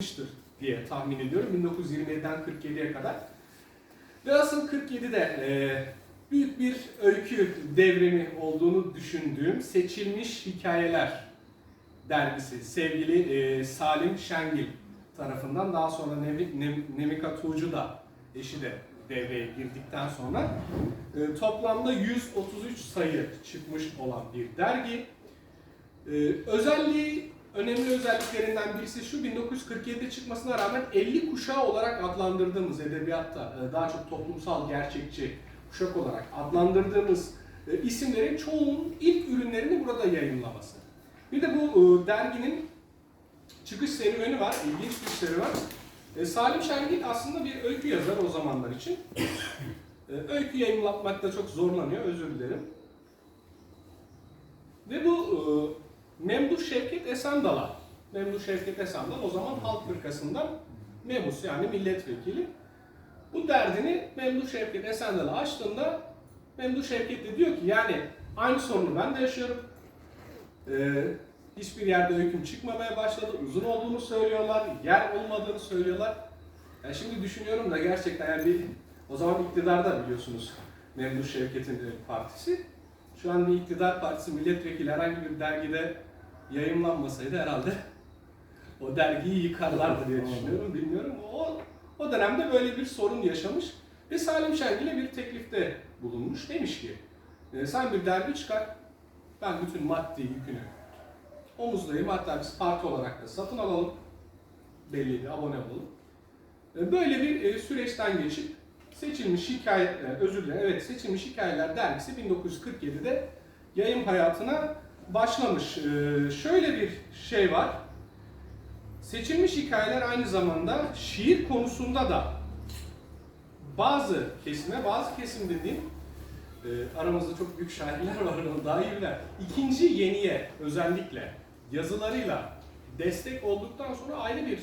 yapmıştır diye tahmin ediyorum 1927'den 47'ye kadar. Ve asıl 47'de e, büyük bir öykü devrimi olduğunu düşündüğüm Seçilmiş Hikayeler dergisi sevgili e, Salim Şengil tarafından daha sonra Nevi, Nem- Nemika Tuğcu da eşi de devreye girdikten sonra e, toplamda 133 sayı çıkmış olan bir dergi. Ee, özelliği, önemli özelliklerinden birisi şu 1947'de çıkmasına rağmen 50 kuşağı olarak adlandırdığımız edebiyatta e, daha çok toplumsal gerçekçi kuşak olarak adlandırdığımız e, isimlerin çoğunun ilk ürünlerini burada yayınlaması. Bir de bu e, derginin çıkış serüveni var, ilginç bir serüven. Salim Şengil aslında bir öykü yazar o zamanlar için. Öykü yayınlatmakta çok zorlanıyor, özür dilerim. Ve bu Memduh Şevket Esendal'a, Memduh Şevket Esendal o zaman Halk Fırkası'ndan memus yani milletvekili. Bu derdini Memduh Şevket Esendal'a açtığında Memduh Şevket de diyor ki yani aynı sorunu ben de yaşıyorum. Ee, hiçbir yerde öyküm çıkmamaya başladı. Uzun olduğunu söylüyorlar, yer olmadığını söylüyorlar. Yani şimdi düşünüyorum da gerçekten yani bir, o zaman iktidarda biliyorsunuz Memduh Şevket'in partisi. Şu an bir iktidar partisi milletvekili herhangi bir dergide yayınlanmasaydı herhalde o dergiyi yıkarlardı diye düşünüyorum. Bilmiyorum. O, o dönemde böyle bir sorun yaşamış ve Salim Şengil'e bir teklifte bulunmuş. Demiş ki e, sen bir dergi çıkar ben bütün maddi yükünü omuzlayayım hatta biz parti olarak da satın alalım. Belli bir abone olalım. E, Böyle bir e, süreçten geçip seçilmiş hikaye, e, özür dilerim, evet seçilmiş hikayeler dergisi 1947'de yayın hayatına başlamış. E, Şöyle bir şey var. Seçilmiş hikayeler aynı zamanda şiir konusunda da bazı kesime, bazı kesim dediğim e, aramızda çok büyük şairler var, onu daha iyi bilir. İkinci yeniye özellikle yazılarıyla destek olduktan sonra ayrı bir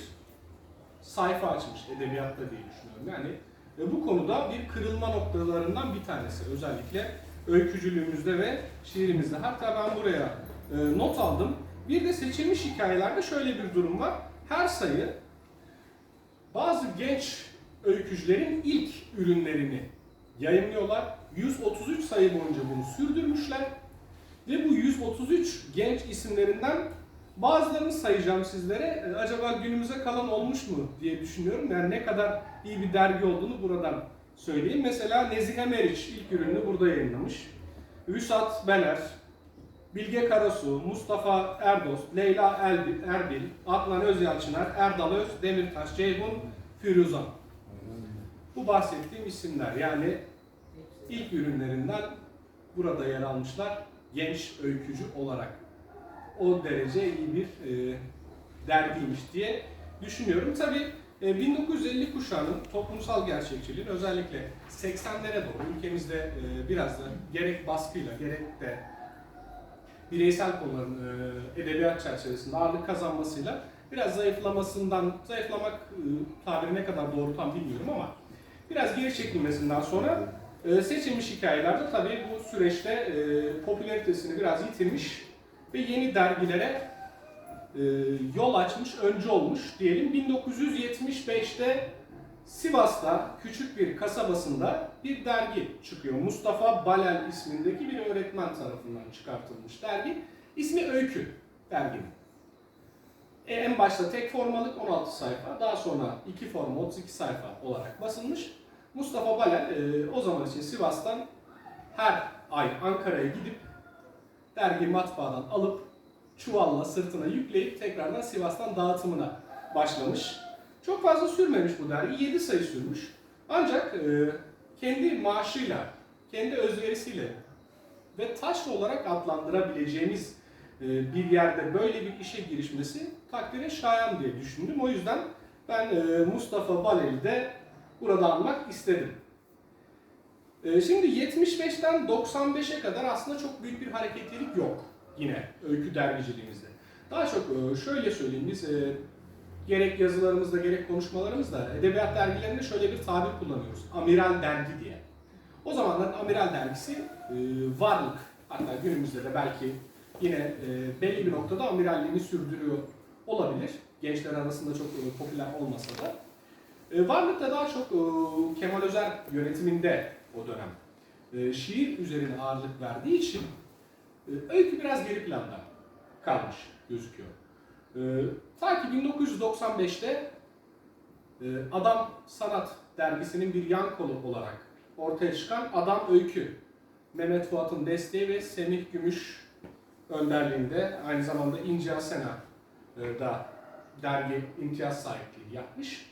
sayfa açmış edebiyatta diye düşünüyorum. Yani ve bu konuda bir kırılma noktalarından bir tanesi. Özellikle öykücülüğümüzde ve şiirimizde. Hatta ben buraya e, not aldım. Bir de seçilmiş hikayelerde şöyle bir durum var. Her sayı bazı genç öykücülerin ilk ürünlerini yayınlıyorlar. 133 sayı boyunca bunu sürdürmüşler. Ve bu 133 genç isimlerinden bazılarını sayacağım sizlere. E, Acaba günümüze kalan olmuş mu diye düşünüyorum. Yani ne kadar iyi bir dergi olduğunu buradan söyleyeyim. Mesela Nezihe Meriç ilk ürününü burada yayınlamış. Vüsat Bener, Bilge Karasu, Mustafa Erdost, Leyla Elbi- Erbil, Adnan Özyalçınar, Erdal Öz, Demirtaş, Ceyhun, Firuzan. Bu bahsettiğim isimler yani ilk ürünlerinden burada yer almışlar genç öykücü olarak. O derece iyi bir e, dergiymiş diye düşünüyorum. Tabi 1950 kuşağının toplumsal gerçekçiliğin özellikle 80'lere doğru ülkemizde e, biraz da gerek baskıyla gerek de bireysel konuların e, edebiyat çerçevesinde ağırlık kazanmasıyla biraz zayıflamasından, zayıflamak e, tabiri ne kadar doğru tam bilmiyorum ama biraz geri çekilmesinden sonra e, seçilmiş hikayelerde tabii bu süreçte e, popülaritesini biraz yitirmiş ve yeni dergilere e, yol açmış, öncü olmuş diyelim. 1975'te Sivas'ta küçük bir kasabasında bir dergi çıkıyor. Mustafa Balel ismindeki bir öğretmen tarafından çıkartılmış dergi. İsmi Öykü derginin. E, en başta tek formalık 16 sayfa, daha sonra iki forma 32 sayfa olarak basılmış. Mustafa Balel e, o zaman için Sivas'tan her ay Ankara'ya gidip dergi matbaadan alıp çuvalla sırtına yükleyip tekrardan Sivas'tan dağıtımına başlamış. Çok fazla sürmemiş bu dergi, 7 sayı sürmüş. Ancak e, kendi maaşıyla, kendi özverisiyle ve taş olarak adlandırabileceğimiz e, bir yerde böyle bir işe girişmesi takdire şayan diye düşündüm. O yüzden ben e, Mustafa Balel'i de burada almak istedim. E, Şimdi 75'ten 95'e kadar aslında çok büyük bir hareketlilik yok yine öykü dergiciliğimizde. Daha çok e, şöyle söyleyeyim biz e, gerek yazılarımızda gerek konuşmalarımızda edebiyat dergilerinde şöyle bir tabir kullanıyoruz. Amiral dergi diye. O zamanların Amiral dergisi e, varlık. Hatta günümüzde de belki yine belli bir noktada amiralliğini sürdürüyor olabilir. gençler arasında çok popüler olmasa da. Varlık'ta daha çok Kemal Özer yönetiminde o dönem şiir üzerine ağırlık verdiği için öykü biraz geri planda kalmış gözüküyor. E, ta ki 1995'te e, Adam Sanat dergisinin bir yan kolu olarak ortaya çıkan Adam Öykü, Mehmet Fuat'ın desteği ve Semih Gümüş önderliğinde aynı zamanda İnci Asena e, da dergi imtiyaz sahipliği yapmış.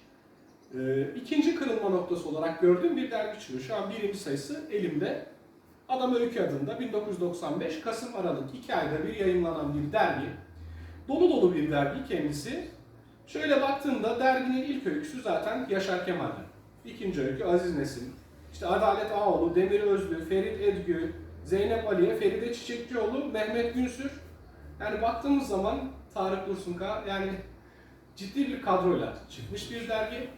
E, İkinci kırılma noktası olarak gördüğüm bir dergi çıkıyor. Şu an birinci sayısı elimde. Adam Öykü adında 1995 Kasım Aralık 2 ayda bir yayınlanan bir dergi. Dolu dolu bir dergi kendisi. Şöyle baktığımda derginin ilk öyküsü zaten Yaşar Kemal'den. İkinci öykü Aziz Nesin. İşte Adalet Ağoğlu, Demir Özlü, Ferit Edgü, Zeynep Aliye, Feride Çiçekçioğlu, Mehmet Günsür. Yani baktığımız zaman Tarık Dursunka yani ciddi bir kadroyla çıkmış bir dergi.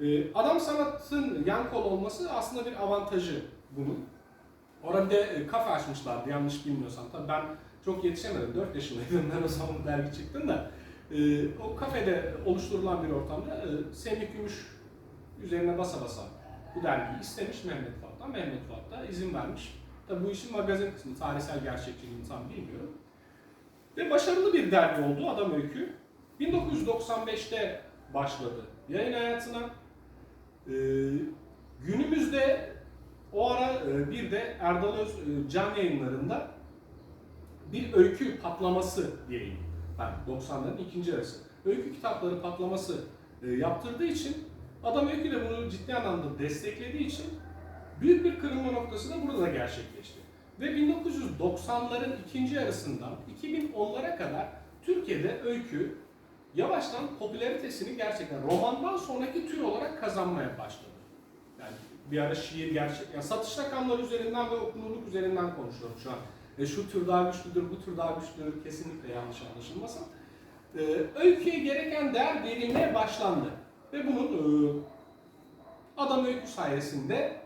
Ee, Adam sanatın yan kol olması aslında bir avantajı bunun. Orada bir de e, kafe açmışlardı yanlış bilmiyorsam. Tabii ben çok yetişemedim. 4 yaşındaydım ben o zaman dergi çıktığında. Ee, o kafede oluşturulan bir ortamda e, Semih Gümüş üzerine basa basa bu dergiyi istemiş Mehmet Fuat'tan. Mehmet Fuat da izin vermiş. Tabii bu işin magazin kısmı, tarihsel gerçekçiliğini tam bilmiyorum. Ve başarılı bir dergi oldu Adam Öykü. 1995'te başladı yayın hayatına. Ee, günümüzde o ara e, bir de Erdal Öz e, can yayınlarında bir öykü patlaması diyeyim ben 90'ların ikinci yarısı. Öykü kitapları patlaması e, yaptırdığı için adam öykü de bunu ciddi anlamda desteklediği için büyük bir kırılma noktası da burada gerçekleşti. Ve 1990'ların ikinci yarısından 2010'lara kadar Türkiye'de öykü yavaştan popülaritesini gerçekten romandan sonraki tür olarak kazanmaya başladı. Bir ara şiir gerçek, yani satış rakamları üzerinden ve okunurluk üzerinden konuşuyorum şu an. E, şu tür daha güçlüdür, bu tür daha güçlüdür kesinlikle yanlış anlaşılmasın. E, öyküye gereken değer verilmeye başlandı. Ve bunun e, adam öykü sayesinde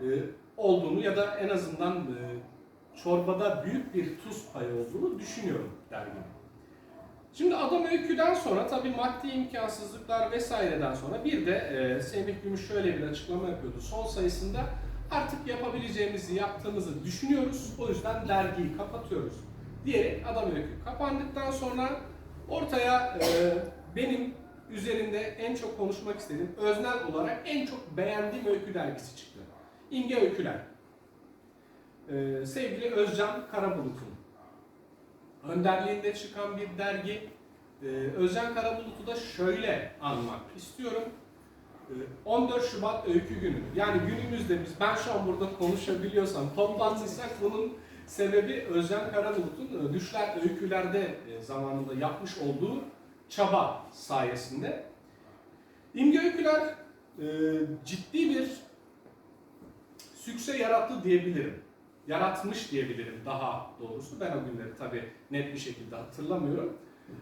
e, olduğunu ya da en azından e, çorbada büyük bir tuz payı olduğunu düşünüyorum derginin. Şimdi Adam Öykü'den sonra tabii maddi imkansızlıklar vesaireden sonra bir de e, Semih Gümüş şöyle bir açıklama yapıyordu. Son sayısında artık yapabileceğimizi yaptığımızı düşünüyoruz. O yüzden dergiyi kapatıyoruz diyerek Adam Öykü kapandıktan sonra ortaya e, benim üzerinde en çok konuşmak istediğim, öznel olarak en çok beğendiğim öykü dergisi çıktı. İmge Öyküler. E, sevgili Özcan Karabulut'un önderliğinde çıkan bir dergi. Ee, Karabulut'u da şöyle anmak istiyorum. Ee, 14 Şubat Öykü Günü. Yani günümüzde biz, ben şu an burada konuşabiliyorsam, toplantıysak bunun sebebi Özcan Karabulut'un e, Düşler Öyküler'de e, zamanında yapmış olduğu çaba sayesinde. İmge Öyküler e, ciddi bir sükse yarattı diyebilirim yaratmış diyebilirim daha doğrusu. Ben o günleri tabii net bir şekilde hatırlamıyorum.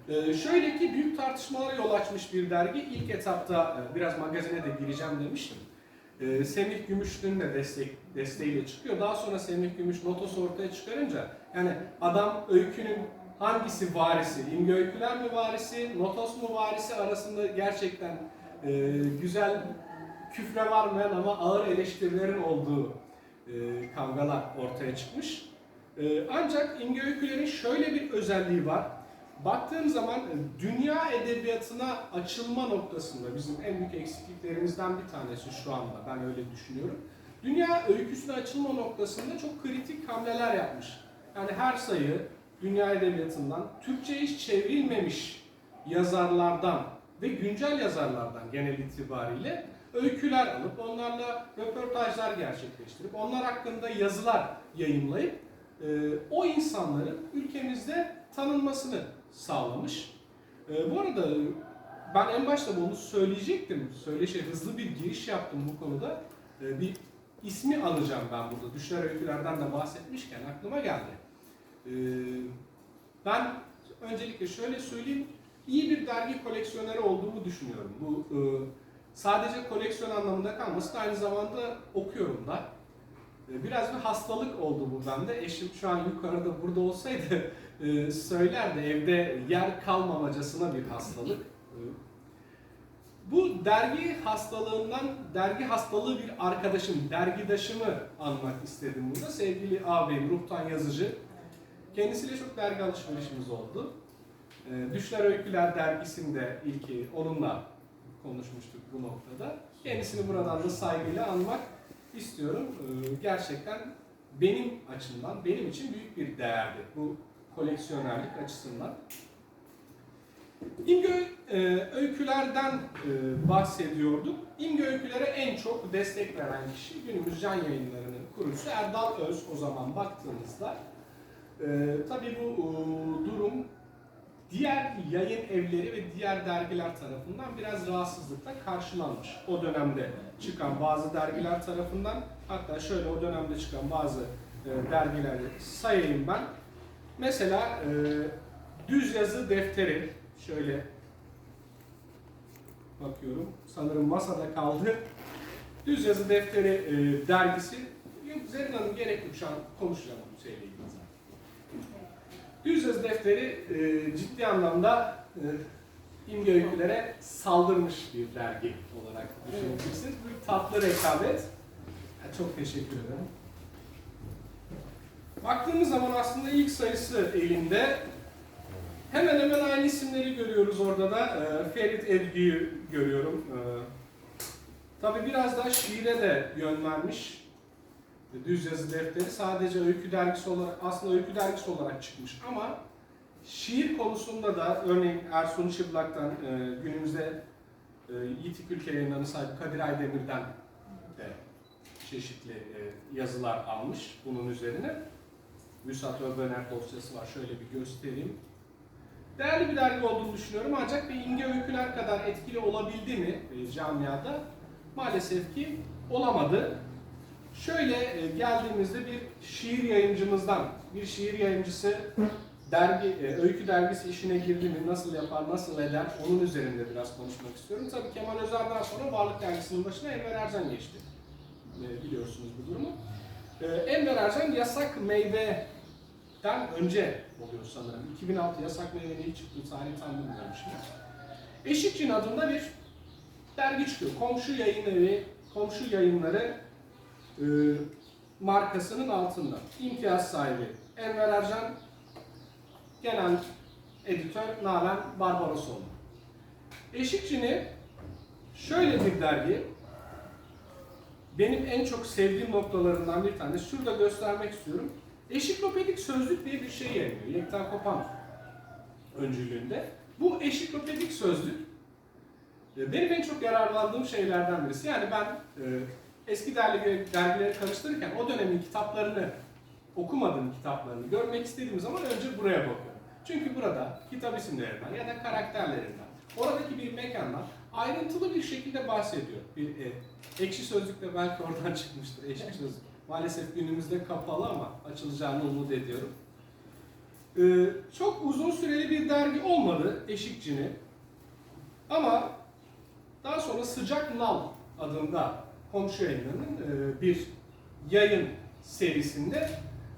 Ee, şöyle ki büyük tartışmalara yol açmış bir dergi. İlk etapta e, biraz magazine de gireceğim demiştim. Ee, Semih Gümüşlü'nün de destek, desteğiyle çıkıyor. Daha sonra Semih Gümüş Lotos ortaya çıkarınca yani adam öykünün hangisi varisi, İmge Öyküler mi varisi, Notos mu varisi arasında gerçekten e, güzel küfre varmayan ama ağır eleştirilerin olduğu e, kavgalar ortaya çıkmış. E, ancak İmge Öyküler'in şöyle bir özelliği var. Baktığım zaman e, dünya edebiyatına açılma noktasında bizim en büyük eksikliklerimizden bir tanesi şu anda ben öyle düşünüyorum. Dünya öyküsüne açılma noktasında çok kritik hamleler yapmış. Yani her sayı dünya edebiyatından Türkçe hiç çevrilmemiş yazarlardan ve güncel yazarlardan genel itibariyle öyküler alıp onlarla röportajlar gerçekleştirip onlar hakkında yazılar yayınlayıp e, o insanların ülkemizde tanınmasını sağlamış. E, bu arada ben en başta bunu söyleyecektim. Söyleşe hızlı bir giriş yaptım bu konuda. E, bir ismi alacağım ben burada. Düşler öykülerden de bahsetmişken aklıma geldi. E, ben öncelikle şöyle söyleyeyim. iyi bir dergi koleksiyoneri olduğumu düşünüyorum. Bu e, sadece koleksiyon anlamında kalmasın aynı zamanda okuyorum da. E, Biraz bir hastalık oldu bu bende. Eşim şu an yukarıda burada olsaydı e, söylerdi evde yer kalmamacasına bir hastalık. E, Bu dergi hastalığından, dergi hastalığı bir arkadaşım, dergidaşımı anmak istedim burada. Sevgili ağabeyim Ruhtan Yazıcı. Kendisiyle çok dergi alışverişimiz oldu. Ee, Düşler Öyküler dergisinde ilki onunla konuşmuştuk bu noktada. Kendisini buradan da saygıyla anmak istiyorum. Ee, Gerçekten benim açımdan, benim için büyük bir değerdi bu koleksiyonerlik açısından. İmge e, öykülerden e, bahsediyorduk. İmge öykülere en çok destek veren kişi günümüz can yayınlarının kurucusu Erdal Öz o zaman baktığımızda. E, tabii bu durum diğer yayın evleri ve diğer dergiler tarafından biraz rahatsızlıkla karşılanmış. O dönemde çıkan bazı dergiler tarafından hatta şöyle o dönemde çıkan bazı e, dergileri sayayım ben. Mesela e, Düz Yazı Defteri şöyle bakıyorum sanırım masada kaldı. Düz Yazı Defteri e, dergisi Yok, Zerrin Hanım gerek yok şu an konuşacağım bu zaten. Düz Yazı Defteri e, ciddi anlamda e, imge öykülere saldırmış bir dergi olarak düşünebilirsiniz. Bir tatlı rekabet. Ya, çok teşekkür ederim. Baktığımız zaman aslında ilk sayısı elinde. Hemen hemen aynı isimleri görüyoruz orada da. Ee, Ferit Edgü'yü görüyorum. Ee, tabii biraz daha şiire de yön vermiş. Düz yazı defteri sadece öykü dergisi olarak, aslında öykü dergisi olarak çıkmış ama şiir konusunda da örneğin Ersun Çıplak'tan e, günümüzde e, Yitik Ülke yayınlarına sahip Kadir Aydemir'den de çeşitli e, yazılar almış bunun üzerine. Müsat Öbener dosyası var. Şöyle bir göstereyim. Değerli bir dergi olduğunu düşünüyorum ancak bir imge öyküler kadar etkili olabildi mi e, camiada? Maalesef ki olamadı. Şöyle e, geldiğimizde bir şiir yayıncımızdan, bir şiir yayıncısı dergi, e, öykü dergisi işine girdi mi, nasıl yapar, nasıl eder, onun üzerinde biraz konuşmak istiyorum. Tabii Kemal Özer'den sonra Varlık Dergisi'nin başına Enver Ercan geçti. E, Biliyorsunuz bu durumu. Enver Ercan Yasak Meyve'den önce oluyor sanırım. 2006 Yasak Meyve'nin ilk çıktığı tarih tam bilmiyorum şimdi. Eşikçin adında bir dergi çıkıyor. Komşu yayın evi, komşu yayınları e, markasının altında. İmtiyaz sahibi Enver Ercan, genel editör Nalan Barbarosoğlu. Eşikçini şöyle bir dergi, benim en çok sevdiğim noktalarından bir tanesi, şurada göstermek istiyorum. Eşiklopedik sözlük diye bir şey yayınlıyor. Yekta Kopan öncülüğünde. Bu eşiklopedik sözlük e, benim en çok yararlandığım şeylerden birisi. Yani ben e, eski dergi, dergileri karıştırırken o dönemin kitaplarını, okumadığım kitaplarını görmek istediğim zaman önce buraya bakıyorum. Çünkü burada kitap isimlerinden ya da karakterlerinden, oradaki bir mekandan ayrıntılı bir şekilde bahsediyor. Bir e, ekşi sözlükte belki oradan çıkmıştır ekşi sözlük. Maalesef günümüzde kapalı ama açılacağını umut ediyorum. E, çok uzun süreli bir dergi olmadı Eşikçini. Ama daha sonra Sıcak Nal adında komşu yayınlarının e, bir yayın serisinde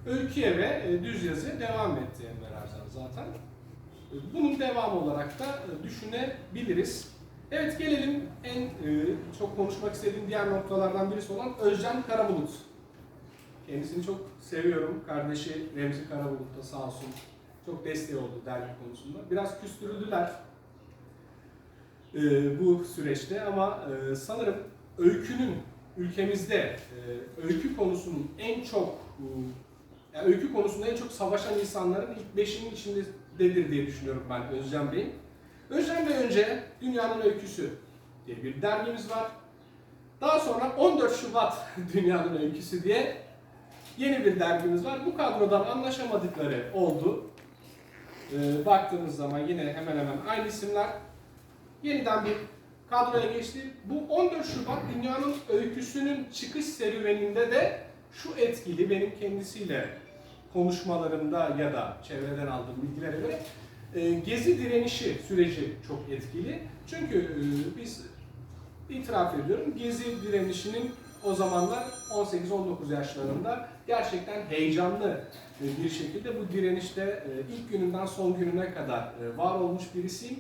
öyküye ve e, düz yazıya devam etti Enver Ercan zaten. E, Bunun devamı olarak da düşünebiliriz. Evet gelelim en çok konuşmak istediğim diğer noktalardan birisi olan Özcan Karabulut. Kendisini çok seviyorum. Kardeşi Remzi Karabulut da sağ olsun çok desteği oldu dergi konusunda. Biraz küstürüldüler bu süreçte ama sanırım öykünün ülkemizde e, öykü konusunun en çok e, yani öykü konusunda en çok savaşan insanların ilk beşinin içindedir diye düşünüyorum ben Özcan Bey'in. Özcan Bey önce Dünyanın Öyküsü diye bir dergimiz var. Daha sonra 14 Şubat Dünyanın Öyküsü diye yeni bir dergimiz var. Bu kadrodan anlaşamadıkları oldu. E, baktığımız zaman yine hemen hemen aynı isimler yeniden bir kadroya geçti. Bu 14 Şubat Dünyanın Öyküsü'nün çıkış serüveninde de şu etkili benim kendisiyle konuşmalarımda ya da çevreden aldığım bilgilere göre e, gezi direnişi süreci çok etkili. Çünkü e, biz itiraf ediyorum gezi direnişinin o zamanlar 18-19 yaşlarında gerçekten heyecanlı e, bir şekilde bu direnişte ilk gününden son gününe kadar var olmuş birisiyim.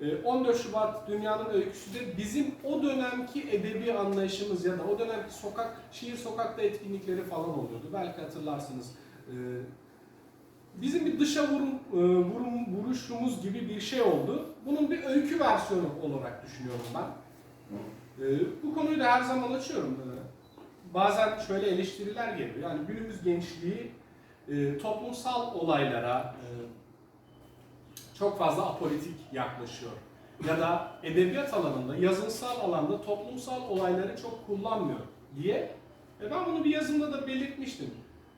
Ee, 14 Şubat Dünyanın Öyküsü de bizim o dönemki edebi anlayışımız ya da o dönemki sokak, şiir sokakta etkinlikleri falan oluyordu. Belki hatırlarsınız. Ee, Bizim bir dışa vurum, e, vurum, vuruşumuz gibi bir şey oldu. Bunun bir öykü versiyonu olarak düşünüyorum ben. Ee, Bu konuyu da her zaman açıyorum. Ee, Bazen şöyle eleştiriler geliyor. Yani günümüz gençliği e, toplumsal olaylara e, çok fazla apolitik yaklaşıyor. Ya da edebiyat alanında, yazınsal alanda toplumsal olayları çok kullanmıyor diye. E ben bunu bir yazımda da belirtmiştim.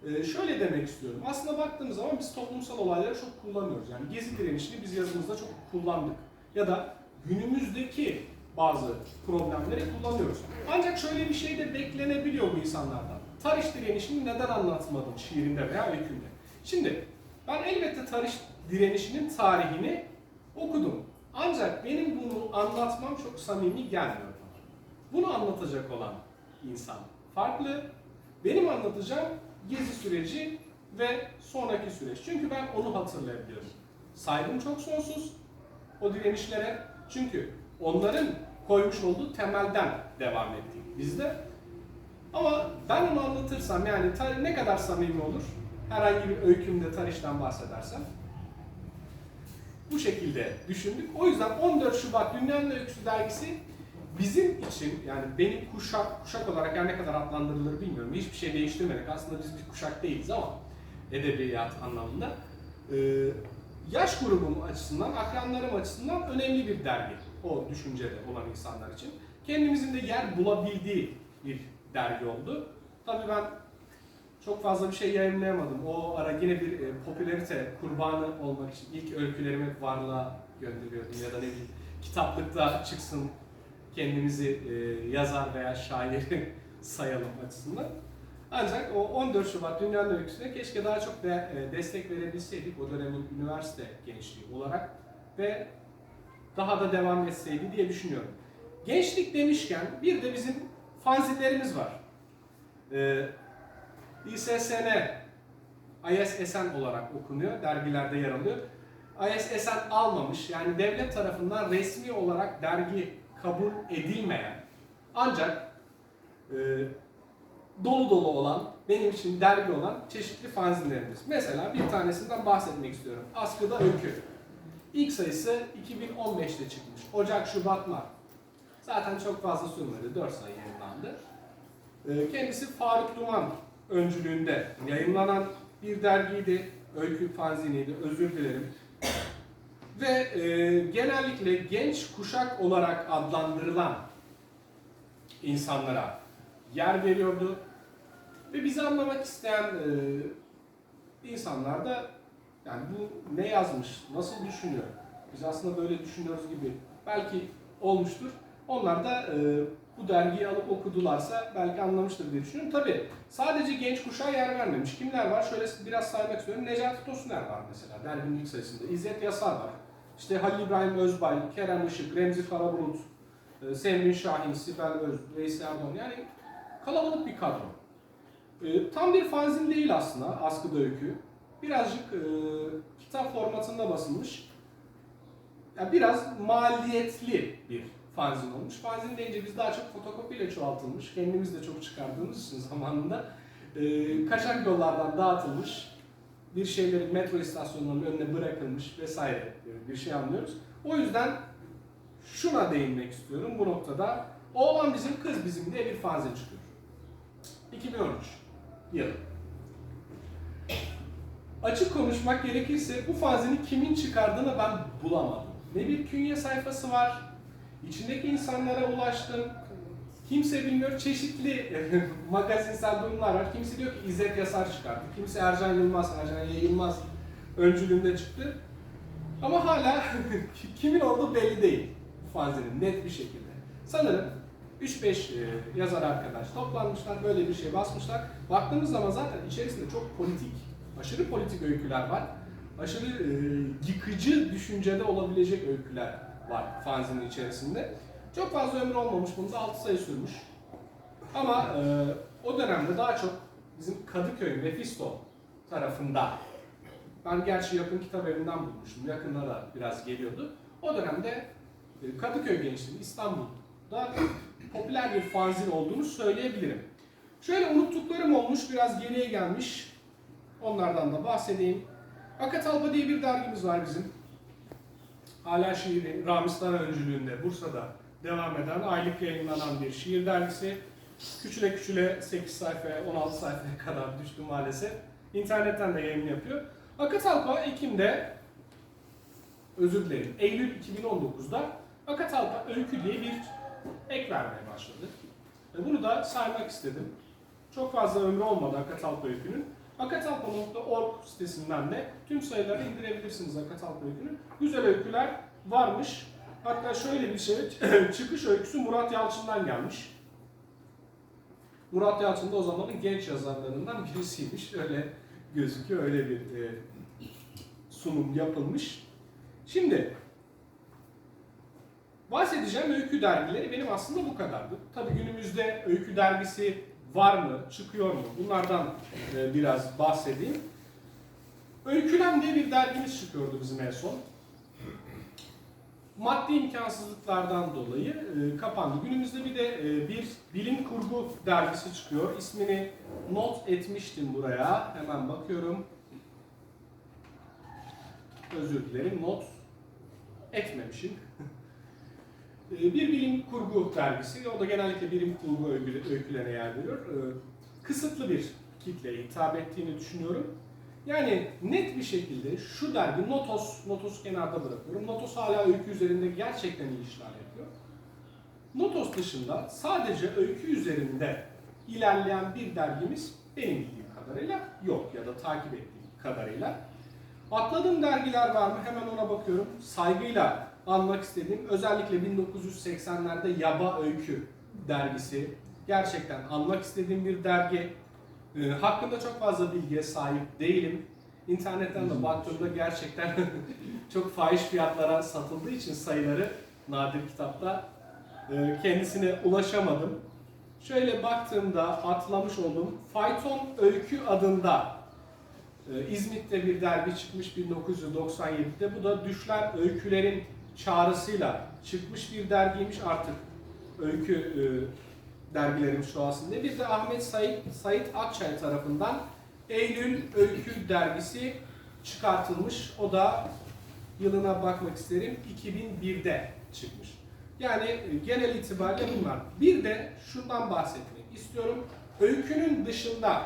E, şöyle demek istiyorum. Aslında baktığımız zaman biz toplumsal olayları çok kullanıyoruz. Yani gezi direnişini biz yazımızda çok kullandık. Ya da günümüzdeki bazı problemleri kullanıyoruz. Ancak şöyle bir şey de beklenebiliyor bu insanlardan. Tarih direnişini neden anlatmadın şiirinde veya öykünde? Şimdi ben elbette tarih direnişinin tarihini okudum. Ancak benim bunu anlatmam çok samimi gelmiyor bana. Bunu anlatacak olan insan farklı. Benim anlatacağım gezi süreci ve sonraki süreç. Çünkü ben onu hatırlayabiliyorum. Saygım çok sonsuz o direnişlere. Çünkü onların koymuş olduğu temelden devam ettik biz de. Ama ben onu anlatırsam yani ne kadar samimi olur? Herhangi bir öykümde tarihten bahsedersem bu şekilde düşündük. O yüzden 14 Şubat Dünyanın Öyküsü dergisi bizim için yani benim kuşak kuşak olarak yani ne kadar adlandırılır bilmiyorum. Hiçbir şey değiştirmedik. Aslında biz bir kuşak değiliz ama edebiyat anlamında. Ee, yaş grubum açısından, akranlarım açısından önemli bir dergi. O düşüncede olan insanlar için. Kendimizin de yer bulabildiği bir dergi oldu. Tabii ben çok fazla bir şey yayınlayamadım. O ara yine bir e, popülerite kurbanı olmak için ilk öykülerimi varlığa gönderiyordum ya da ne bileyim kitaplıkta çıksın kendimizi e, yazar veya şair sayalım açısından. Ancak o 14 Şubat Dünyanın Öyküsü'ne keşke daha çok de, e, destek verebilseydik o dönemin üniversite gençliği olarak ve daha da devam etseydi diye düşünüyorum. Gençlik demişken bir de bizim fanzinlerimiz var. Ee, İSSN, ISSN olarak okunuyor, dergilerde yer alıyor. ISSN almamış, yani devlet tarafından resmi olarak dergi kabul edilmeyen, ancak e, dolu dolu olan, benim için dergi olan çeşitli fanzinlerimiz. Mesela bir tanesinden bahsetmek istiyorum. Askıda Öykü. İlk sayısı 2015'te çıkmış. Ocak, Şubat, Mart. Zaten çok fazla sürmedi. 4 sayı yayınlandı. Ee, Kendisi Faruk Duman öncülüğünde yayınlanan bir dergiydi. Öykü fanziniydi. Özür dilerim. Ve e, genellikle genç kuşak olarak adlandırılan insanlara yer veriyordu. Ve bizi anlamak isteyen e, insanlar da yani bu ne yazmış, nasıl düşünüyor? Biz aslında böyle düşünüyoruz gibi belki olmuştur. Onlar da e, bu dergiyi alıp okudularsa belki anlamıştır diye düşünüyorum. Tabi sadece genç kuşağa yer vermemiş. Kimler var? Şöyle biraz saymak istiyorum. Necati Tosuner var mesela derginin ilk sayısında. İzzet Yasar var. İşte Halil İbrahim Özbay, Kerem Işık, Remzi Karabulut, e, Semrin Şahin, Sibel Öz, Veysel Erdoğan. Yani kalabalık bir kadro. E, tam bir fanzin değil aslında askıda öykü. Birazcık e, kitap formatında basılmış. Yani biraz maliyetli bir fanzin olmuş. Fanzin deyince biz daha çok fotokopiyle çoğaltılmış. Kendimiz de çok çıkardığımız için zamanında e, kaçak yollardan dağıtılmış bir şeylerin metro istasyonlarının önüne bırakılmış vesaire bir şey anlıyoruz. O yüzden şuna değinmek istiyorum bu noktada. Oğlan bizim, kız bizim diye bir fanzin çıkıyor. 2013 yılı. Açık konuşmak gerekirse bu fanzini kimin çıkardığını ben bulamadım. Ne bir künye sayfası var, içindeki insanlara ulaştım. Kimse bilmiyor, çeşitli magazinsel durumlar var. Kimisi diyor ki İzzet Yasar çıkardı, kimisi Ercan Yılmaz, Ercan Yılmaz öncülüğünde çıktı. Ama hala kimin olduğu belli değil fanzinin net bir şekilde. Sanırım 3-5 e, yazar arkadaş toplanmışlar, böyle bir şey basmışlar. Baktığımız zaman zaten içerisinde çok politik, aşırı politik öyküler var. Aşırı e, yıkıcı düşüncede olabilecek öyküler var fanzinin içerisinde. Çok fazla ömür olmamış, bunda 6 sayı sürmüş. Ama e, o dönemde daha çok bizim Kadıköy, Mephisto tarafında, ben gerçi yakın kitap evinden bulmuştum, yakınlara biraz geliyordu. O dönemde e, Kadıköy Gençliği İstanbul'da popüler bir fanzin olduğunu söyleyebilirim. Şöyle unuttuklarım olmuş, biraz geriye gelmiş. Onlardan da bahsedeyim. Akatalpa diye bir dergimiz var bizim. Hala şiiri Ramiz Tara öncülüğünde Bursa'da devam eden aylık yayınlanan bir şiir dergisi. Küçüle küçüle 8 sayfaya 16 sayfaya kadar düştü maalesef. İnternetten de yayın yapıyor. Akatalpa Ekim'de özür dilerim Eylül 2019'da Akatalpa Öykü diye bir ek vermeye başladı. Bunu da saymak istedim. Çok fazla ömrü olmadı Akatalpa Öykü'nün. Akatalpa.org sitesinden de tüm sayıları indirebilirsiniz Akatalpa Öykü'nün. Güzel öyküler varmış. Hatta şöyle bir şey, çıkış öyküsü Murat Yalçın'dan gelmiş. Murat Yalçın da o zamanın genç yazarlarından birisiymiş. Öyle gözüküyor, öyle bir e, sunum yapılmış. Şimdi bahsedeceğim öykü dergileri benim aslında bu kadardı. Tabii günümüzde öykü dergisi var mı, çıkıyor mu? Bunlardan e, biraz bahsedeyim. Öykülem diye bir dergimiz çıkıyordu bizim en son. Maddi imkansızlıklardan dolayı e, kapandı. Günümüzde bir de e, bir bilim kurgu dergisi çıkıyor. İsmini not etmiştim buraya. Hemen bakıyorum. Özür dilerim. Not etmemişim. E, bir bilim kurgu dergisi. O da genellikle bilim kurgu öykü- öykülerine yer veriyor. E, Kısıtlı bir kitleye hitap ettiğini düşünüyorum. Yani net bir şekilde şu dergi Notos, Notos kenarda bırakıyorum. Notos hala öykü üzerinde gerçekten iyi işler yapıyor. Notos dışında sadece öykü üzerinde ilerleyen bir dergimiz benim bildiğim kadarıyla yok ya da takip ettiğim kadarıyla. Atladığım dergiler var mı? Hemen ona bakıyorum. Saygıyla anmak istediğim özellikle 1980'lerde Yaba Öykü dergisi. Gerçekten anmak istediğim bir dergi. Ee, hakkında çok fazla bilgiye sahip değilim. İnternetten de baktığımda gerçekten çok fahiş fiyatlara satıldığı için sayıları nadir kitapta e, kendisine ulaşamadım. Şöyle baktığımda atlamış olduğum Fayton Öykü adında e, İzmit'te bir dergi çıkmış 1997'de. Bu da Düşler Öykülerin çağrısıyla çıkmış bir dergiymiş artık öykü e, dergilerin şu aslında. Bir de Ahmet Sait, Sait Akçay tarafından Eylül Öykü dergisi çıkartılmış. O da yılına bakmak isterim 2001'de çıkmış. Yani genel itibariyle bunlar. Bir de şundan bahsetmek istiyorum. Öykünün dışında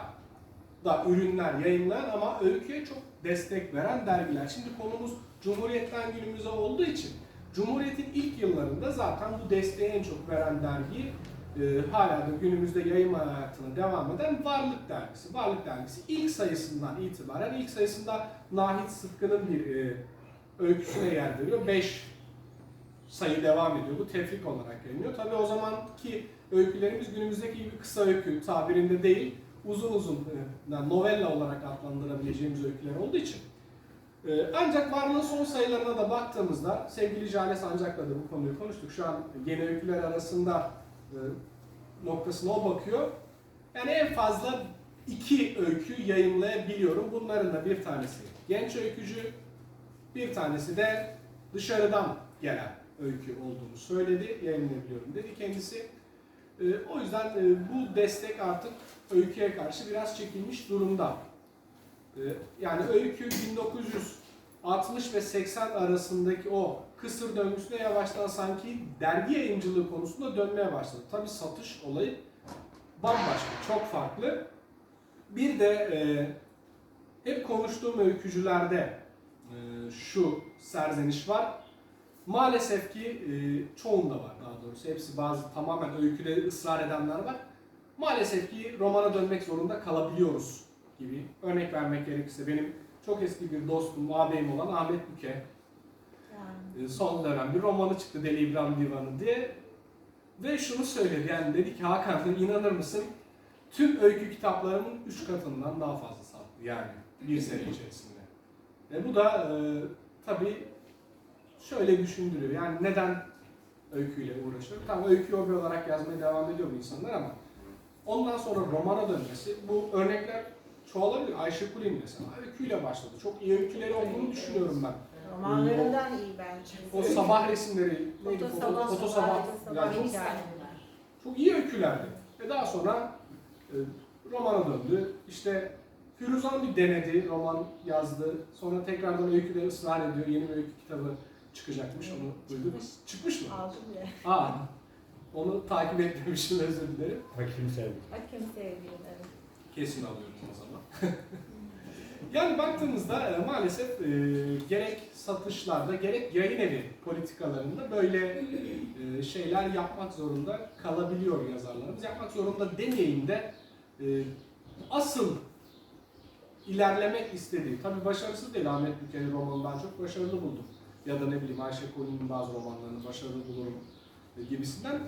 da ürünler yayınlayan ama öyküye çok destek veren dergiler. Şimdi konumuz Cumhuriyet'ten günümüze olduğu için Cumhuriyet'in ilk yıllarında zaten bu desteği en çok veren dergi e, hala da günümüzde yayın hayatına devam eden Varlık Dergisi. Varlık Dergisi ilk sayısından itibaren ilk sayısında Nahit Sıtkı'nın bir e, öyküsüne yer veriyor. 5 sayı devam ediyor. Bu tefrik olarak yayınlıyor. Tabii o zamanki öykülerimiz günümüzdeki gibi kısa öykü tabirinde değil, uzun uzun e, yani novella olarak adlandırabileceğimiz öyküler olduğu için. E, Ancak varlığın son sayılarına da baktığımızda, sevgili Jale Sancak'la da bu konuyu konuştuk. Şu an yeni öyküler arasında e, noktasına o bakıyor. Yani en fazla iki öykü yayınlayabiliyorum. Bunların da bir tanesi genç öykücü, bir tanesi de dışarıdan gelen öykü olduğunu söyledi, yayınlayabiliyorum dedi kendisi. Ee, o yüzden e, bu destek artık öyküye karşı biraz çekilmiş durumda. Ee, yani öykü 1960 ve 80 arasındaki o kısır döngüsüne yavaştan sanki dergi yayıncılığı konusunda dönmeye başladı. Tabi satış olayı bambaşka, çok farklı. Bir de e, hep konuştuğum öykücülerde e, şu serzeniş var. Maalesef ki e, çoğunda var daha doğrusu. Hepsi bazı tamamen öyküleri ısrar edenler var. Maalesef ki romana dönmek zorunda kalabiliyoruz gibi. Örnek vermek gerekirse benim çok eski bir dostum, ağabeyim olan Ahmet Büke. Yani. e, Son dönem bir romanı çıktı Deli İbrahim Divanı diye. Ve şunu söyledi yani dedi ki Hakan inanır mısın? Tüm öykü kitaplarımın 3 katından daha fazla sattı yani bir sene içerisinde. E bu da e, tabii şöyle düşündürüyor. Yani neden öyküyle uğraşıyor? Tamam öykü hobi olarak yazmaya devam ediyor bu insanlar ama ondan sonra romana dönmesi, bu örnekler çoğalabilir. Ayşe Kulin mesela öyküyle başladı. Çok iyi öyküleri olduğunu düşünüyorum ben. Romanlarından iyi bence. O sabah resimleri, neydi? Foto sabah, foto sabah, sabah. sabah Yani çok, çok iyi öykülerdi. Ve daha sonra e, romana döndü. İşte Firuzan bir denedi, roman yazdı. Sonra tekrardan öyküde ısrar ediyor. Yeni bir öykü kitabı çıkacakmış. Onu duyduk. Çıkmış mı? Aldım bile. Aa, onu takip etmemişim özür dilerim. Hakim sevdim. Hakim sevgilim evet. Kesin alıyorum o zaman. yani baktığımızda e, maalesef e, gerek satışlarda gerek yayın evi politikalarında böyle e, şeyler yapmak zorunda kalabiliyor yazarlarımız. Yapmak zorunda demeyeyim de e, asıl ilerlemek istediği, tabii başarısız değil Ahmet Büker'in romanı ben çok başarılı buldum. Ya da ne bileyim Ayşe Koyun'un bazı romanlarını başarılı bulurum e, gibisinden.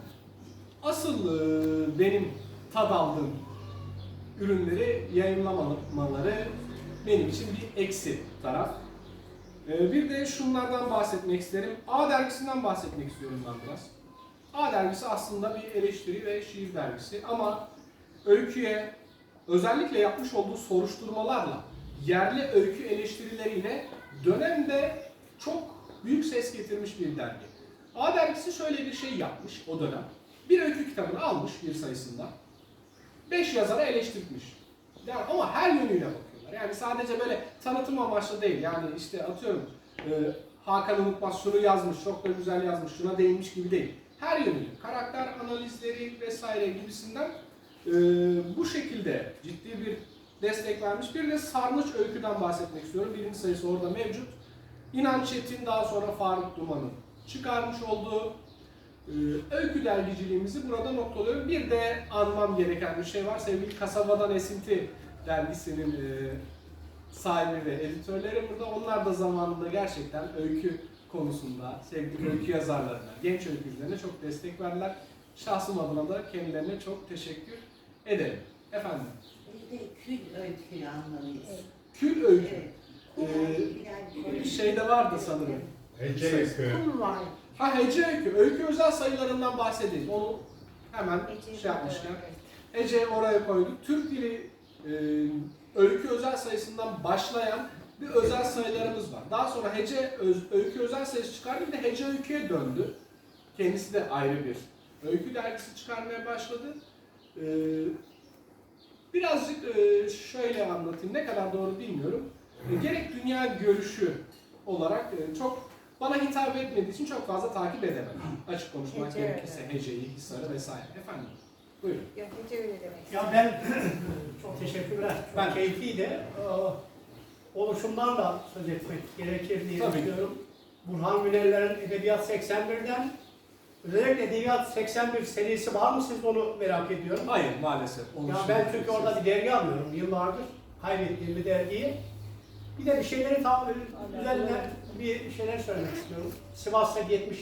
Asıl e, benim tad aldığım ürünleri yayınlamaları benim için bir eksi taraf. Ee, Bir de şunlardan bahsetmek isterim. A dergisinden bahsetmek istiyorum ben biraz. A dergisi aslında bir eleştiri ve şiir dergisi ama öyküye özellikle yapmış olduğu soruşturmalarla yerli öykü eleştirileriyle dönemde çok büyük ses getirmiş bir dergi. A dergisi şöyle bir şey yapmış o dönem. Bir öykü kitabını almış bir sayısında. Beş yazara eleştirmiş. Yani ama her yönüyle bakıyorlar. Yani sadece böyle tanıtım amaçlı değil. Yani işte atıyorum e, Hakan Unutmaz şunu yazmış, çok da güzel yazmış, şuna değinmiş gibi değil. Her yönüyle. Karakter analizleri vesaire gibisinden e, bu şekilde ciddi bir destek vermiş. Bir de Sarnıç Öykü'den bahsetmek istiyorum. Birinci sayısı orada mevcut. İnan Çetin daha sonra Faruk Duman'ın çıkarmış olduğu öykü dergiciliğimizi burada noktalıyorum. Bir de anmam gereken bir şey var. Sevgili Kasabadan Esinti dergisinin e, sahibi ve editörleri burada. Onlar da zamanında gerçekten öykü konusunda, sevgili öykü yazarlarına, genç öykücülerine çok destek verdiler. Şahsım adına da kendilerine çok teşekkür ederim. Efendim, Bir de kül öyküyü anlamayız. Evet. kül öykü. Evet. Ee, şeyde vardı sanırım. Hece öykü. Kum var. Ha Hece Öykü, öykü özel sayılarından bahsedeyim. Onu hemen Ece şey yapmışken. evet. Ece oraya koyduk. Türk dili e, öykü özel sayısından başlayan bir özel sayılarımız var. Daha sonra hece öz- öykü özel sayısı çıkardı bir de hece öyküye döndü. Kendisi de ayrı bir öykü dergisi çıkarmaya başladı. E, birazcık e, şöyle anlatayım. Ne kadar doğru bilmiyorum. E, gerek dünya görüşü olarak e, çok bana hitap etmediği için çok fazla takip edemedim. Açık konuşmak Hece, gerekirse heceyi, hisarı vesaire. Efendim. Buyurun. Ya hiç öyle demek. Ya ben çok teşekkürler. Ben- Ben keyifliydi. Oluşumdan da söz etmek gerekir diye Tabii. düşünüyorum. Burhan Gülerler'in Edebiyat 81'den özellikle Edebiyat 81 serisi var mı siz onu merak ediyorum. Hayır maalesef. Ya ben çünkü orada bir dergi alıyorum yıllardır. Kaybettiğim bir dergiyi. Bir de bir şeyleri tam üzerine bir şeyler söylemek istiyorum. Sivas'ta 70